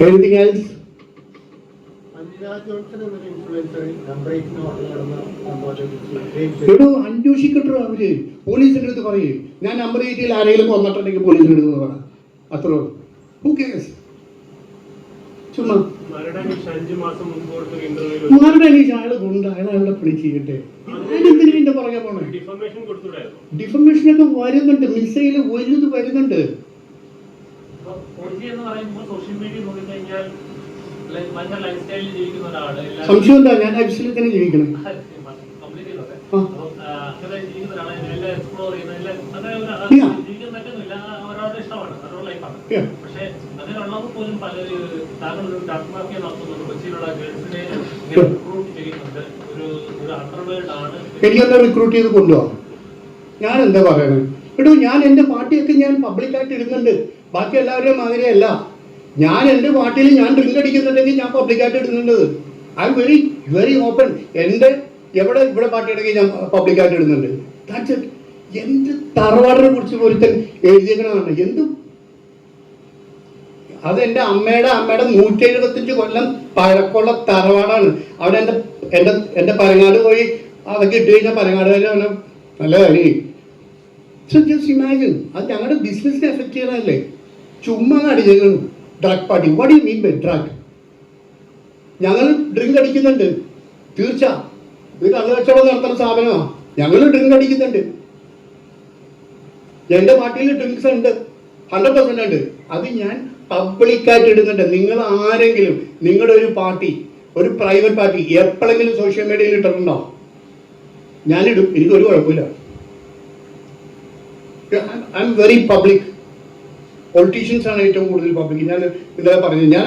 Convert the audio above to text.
നടന്ന സംഭവത്തെ എടോ അന്വേഷിക്കട്ടോ അവർ പോലീസിന്റെ അടുത്ത് പറയും. ഞാൻ നമ്പർ എയ്റ്റിൽ ആരെങ്കിലും കൊന്നിട്ടുണ്ടെങ്കിൽ പോലീസിന്റെ അടുത്ത് പറ. അത്രേ ഹു കേസ് ചുമ്മാ. മരട് അനീഷ് അയാൾ കൊണ്ട് അയാൾ അയാളെ പിടി ചെയ്യട്ടെ അയാളെന്തിനു ഇതിന്റെ പുറകെ പോണേ? ഡിഫർമേഷൻ കൊടുത്തുകൂടായിരുന്നു ഡിഫർമേഷനൊക്കെ വരുന്നുണ്ട്. മിസൈൽ വലുത് വരുന്നുണ്ട്. എന്ന് പറയുമ്പോൾ സോഷ്യൽ മീഡിയ നോക്കിക്കഴിഞ്ഞാൽ ലൈ- ഭയങ്കര ലൈഫ് സ്റ്റൈലിൽ ജീവിക്കുന്ന ഒരാൾ എല്ലാവരും- സംശയം എന്താ ഞാൻ ആക്ച്വലി തന്നെ ജീവിക്കണം. ഒരു- പക്ഷെ പോലും താങ്കൾ ഒരു ഡാർക്ക് മാഫിയ നടത്തുന്നുണ്ട് കൊച്ചിയിലുള്ള ഗേൾസിനെ Yeah. റിക്രൂട്ട് ചെയ്യുന്നുണ്ട്. ഒരു ഒരു അണ്ടർവേൾഡ് ആണ്. എനിക്കെന്താ റിക്രൂട്ട് ചെയ്ത് കൊണ്ടുപോകാം ഞാൻ എന്താ പറയണത് എടോ ഞാൻ എന്റെ പാർട്ടിയൊക്കെ ഞാൻ പബ്ലിക്കായിട്ട് ഇടുന്നുണ്ട്. ബാക്കി എല്ലാവരുടെയും മാതിരിയല്ല. ഞാൻ എന്റെ പാർട്ടിയിൽ ഞാൻ ഡ്രിങ്ക് അടിക്കുന്നുണ്ടെങ്കിൽ ഞാൻ പബ്ലിക്കായിട്ട് ഇടുന്നുണ്ട്. ഐ വെരി വെരി ഓപ്പൺ എന്റെ എവിടെ ഇവിടെ പാർട്ടി ഇടയ്ക്ക് ഞാൻ പബ്ലിക്കായിട്ട് ഇടുന്നുണ്ട്. ദാറ്റ്സ് ഇറ്റ് എന്ത് തറവാടിനെ കുറിച്ച് ഒരുത്തൻ എഴുതിയേക്കണതാണ്. എന്ത്. അത് എന്റെ അമ്മയുടെ അമ്മയുടെ നൂറ്റി എഴുപത്തഞ്ച് കൊല്ലം പഴക്കമുള്ള തറവാടാണ്. അവിടെ എന്റെ എന്റെ എന്റെ പരങ്ങാട് പോയി അതൊക്കെ ഇട്ട് കഴിഞ്ഞാൽ പരങ്ങാട് അവനെ നല്ല കാര്യം സോ ജസ്റ്റ് ഇമാജിൻ അത് ഞങ്ങളുടെ ബിസിനസ്സിനെ എഫക്ട് ചെയ്യണമല്ലേ ചുമ്മാ അടിച്ചു drug party what you mean by drug ഞങ്ങൾ ഡ്രിങ്ക് അടിക്കുന്നുണ്ട്. തീർച്ച. ഇത് കള്ളു കച്ചവടം നടത്തുന്ന സ്ഥാപനമാണ് ഞങ്ങൾ ഡ്രിങ്ക് അടിക്കുന്നുണ്ട്. എന്റെ പാർട്ടിയിൽ ഡ്രിങ്ക്സ് ഉണ്ട്. ഹൺഡ്രഡ് പെർസെന്റ് ഉണ്ട്. അത് ഞാൻ പബ്ലിക്കായിട്ട് ഇടുന്നുണ്ട്. നിങ്ങൾ ആരെങ്കിലും നിങ്ങളുടെ ഒരു പാർട്ടി ഒരു പ്രൈവറ്റ് പാർട്ടി എപ്പോഴെങ്കിലും സോഷ്യൽ മീഡിയയിൽ ഇട്ടിട്ടുണ്ടോ? ഞാനിടും എനിക്കൊരു കുഴപ്പമില്ല. I am very public politicians ആണ് ഏറ്റവും കൂടുതൽ പബ്ലിക് ഞാൻ ഇന്നലെ പറഞ്ഞു ഞാൻ